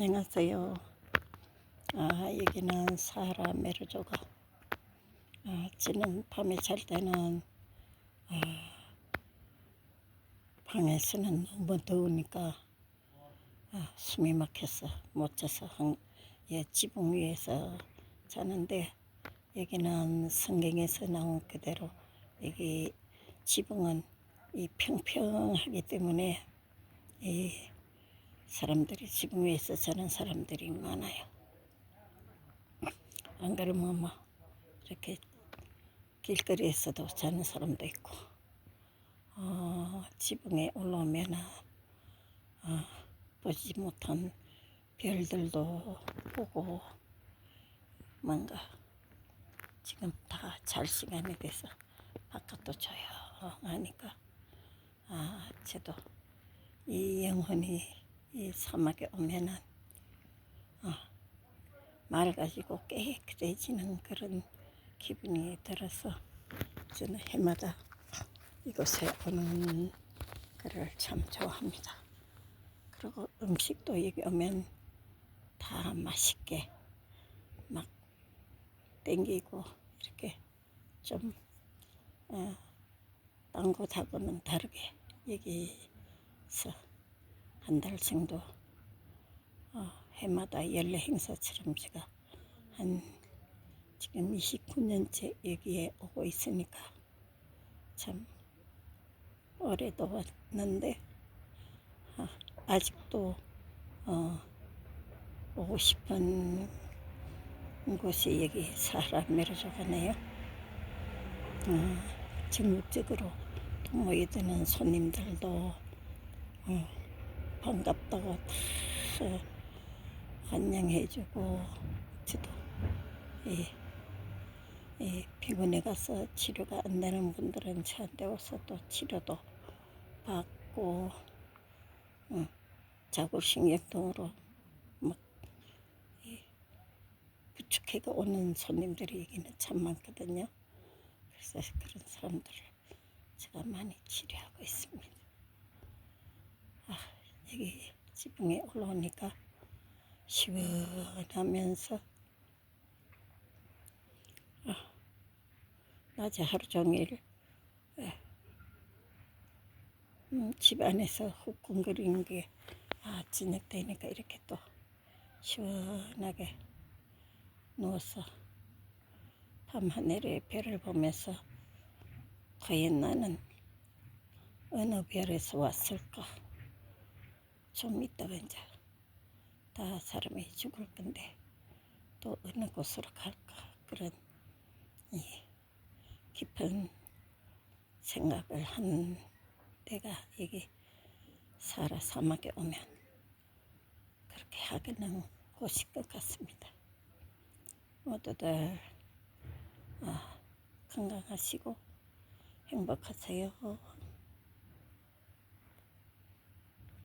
안녕하세요. 아, 여기는 사하라 메르조가. 아, 지는 밤에 잘 때는 아, 방에서는 너무 더우니까 아, 숨이 막혀서 못 자서 한, 예, 지붕 위에서 자는데 여기는 성경에서 나온 그대로 여기 지붕은 이 평평하기 때문에 이 사람들이 지붕 위에서 자는 사람들이 많아요. 안 그러면 뭐 이렇게 길거리에서도 자는 사람도 있고 어, 지붕에 올라오면 어, 보지 못한 별들도 보고 뭔가 지금 다 잘 시간이 돼서 바깥도 조용하니까 아 저도 이 영혼이 이 사막에 오면은 어, 맑아지고 깨끗해지는 그런 기분이 들어서 저는 해마다 이곳에 오는 거를 참 좋아합니다. 그리고 음식도 여기 오면 다 맛있게 막 땡기고 이렇게 좀 어, 딴 곳하고는 다르게 여기서 한 달 정도 어, 해마다 연례 행사처럼 제가 한 지금 29년째 여기에 오고 있으니까 참 올해도 왔는데 어, 아직도 어, 오고 싶은 곳이 여기 사람 메르조가네요. 어, 전국적으로 또 모여드는 손님들도 어, 반갑다고 다 환영해주고 저도 이, 이 병원에 가서 치료가 안 되는 분들은 저한테 와서 또 치료도 받고 어, 자골신경통으로 막 이, 부축해가 오는 손님들이 여기는 참 많거든요. 그래서 그런 사람들을 제가 많이 치료하고 있습니다. 아, 여기 지붕에 올라오니까 시원하면서 아, 낮에 하루 종일 예, 음, 집 안에서 훅쿵거리는 게 아, 저녁 되니까 이렇게 또 시원하게 누워서 밤하늘의 별을 보면서 과연 나는 어느 별에서 왔을까? 좀 있다가 이제 다 사람이 죽을 건데 또 어느 곳으로 갈까? 그런 이 깊은 생각을 한 때가 여기 사라 사막에 오면 그렇게 하게 되는 곳일 것 같습니다. 모두들 아, 건강하시고 행복하세요.